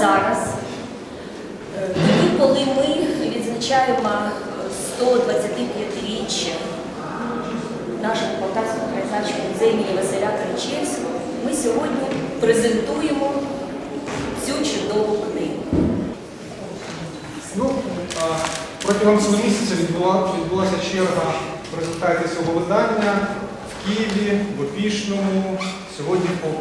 зараз, е, тоді, коли ми відзначаємо е, 125-річчя нашого Полтавського краєзнавчого музею Василя Кричевського, ми сьогодні презентуємо цю чудову книгу. Ну, Протягом цього місяця відбула, відбулася черга презентації цього видання в Києві, в Опішному, сьогодні в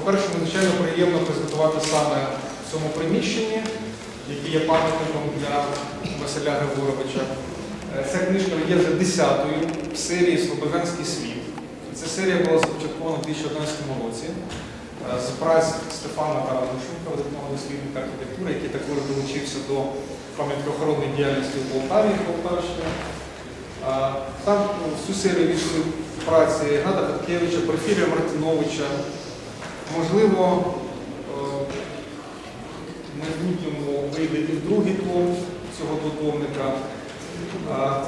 по-перше, надзвичайно приємно презентувати саме в цьому приміщенні, яке є пам'ятником для Василя Григоровича. Е, Ця книжка є вже десятою в серії Слобожанський світ. Ця серія була започаткована у 2011 році е, з праць Стефана Таранушенка, видатного дослідника архітектури, який також долучився до пам'яткоохоронної діяльності у Полтаві Полтавщині. Там ну, в цю серію війшли праці Гната Хаткевича, Порфірія Мартиновича. Можливо, е, в майбутньому вийде і другий том цього двотомника. А,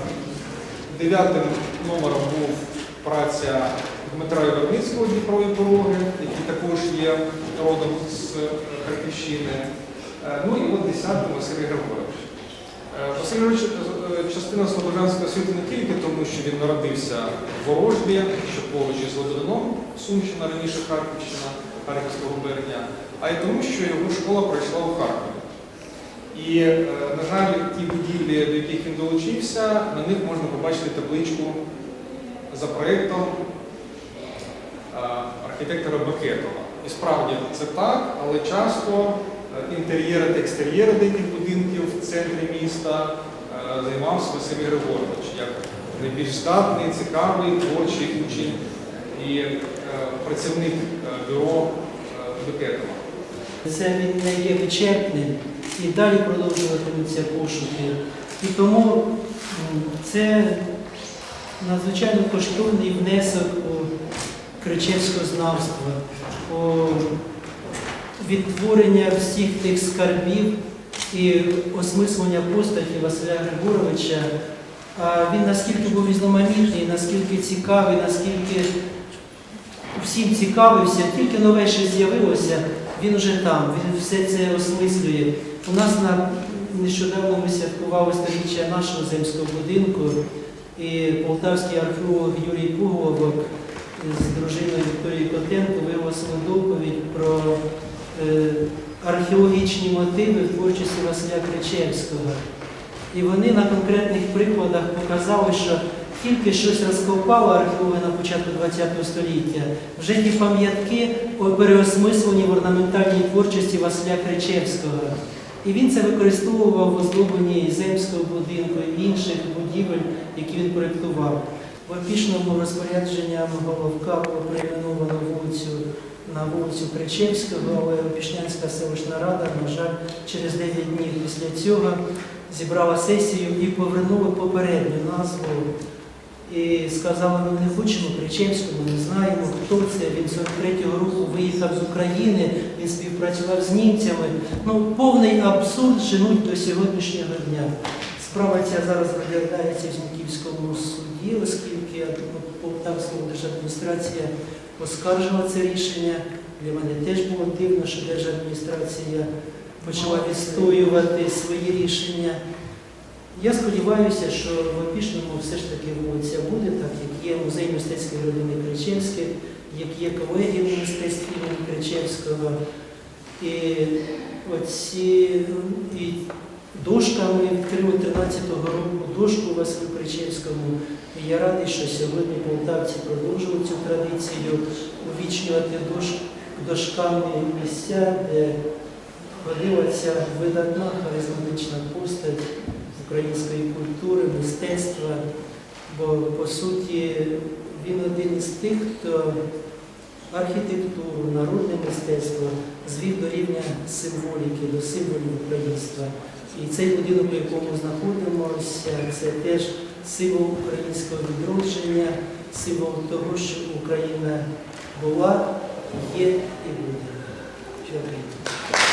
Дев'ятим номером був праця Дмитра Єверницького Дніпрові пороги, який також є родом з Харківщини. Е, Ну і от десятим Василь Григорович. Е, Василь Григорович частина Слобожанського світу не тільки тому, що він народився в Ворожбі, що поруч із Лободаном, Сумщина, раніше Харківщина, Харківського губернія, а й тому, що його школа пройшла у Харкові. І, е, на жаль, ті будівлі, до яких він долучився, на них можна побачити табличку за проєктом е, архітектора Бакетова. І справді це так, але часто е, інтер'єри та екстер'єри деяких будинків в центрі міста займався Василь Григорович як найбільш здатний, цікавий, творчий учень і працівник бюро е, Це він не є вичерпним і далі продовжуватимуться пошуки. І тому це надзвичайно коштовний внесок у кричевськознавство, у відтворення всіх тих скарбів і осмислення постаті Василя Григоровича. Він наскільки був різноманітний, наскільки цікавий, наскільки всім цікавився, тільки нове щось з'явилося, він уже там, він все це осмислює. У нас на нещодавно ми святкували сторіччя нашого земського будинку, і полтавський археолог Юрій Пуговок з дружиною Вікторією Котенко виголосили доповідь про е, археологічні мотиви творчості Василя Кричевського. І вони на конкретних прикладах показали, що тільки щось розкопали археологи на початку ХХ століття, вже ті пам'ятки переосмислені в орнаментальній творчості Василя Кричевського. І він це використовував в оздобленні земського будинку і інших будівель, які він проєктував. В опішному розпорядженням Головка було перейменовано вулицю на вулицю Кричевського, але Опішнянська селищна рада, на жаль, через 9 днів після цього зібрала сесію і повернули попередню назву. І сказали, ми не хочемо Кричевського, не знаємо, хто це. Він 43-го року виїхав з України, він співпрацював з німцями. Ну, повний абсурд женуть до сьогоднішнього дня. Справа ця зараз розглядається в Зінківському суді, оскільки ну, Полтавська держадміністрація оскаржила це рішення. Для мене теж було дивно, що держадміністрація почала відстоювати свої рішення. Я сподіваюся, що в Опішному все ж таки вулиця буде, так як є музей мистецької родини Кричевських, як є колегія в мистецтві імені Кричевського. І оці і дошка ми відкрили 13-го року дошку Василю Кричевському. І я радий, що сьогодні полтавці продовжують цю традицію увічнювати дош, дошками місця, де ходила ця видатна харизматична постать української культури, мистецтва, бо по суті він один із тих, хто архітектуру, народне мистецтво звів до рівня символіки, до символів українства. І цей будинок, в якому знаходимося, це теж символ українського відродження, символ того, що Україна була, є і буде. Дякую.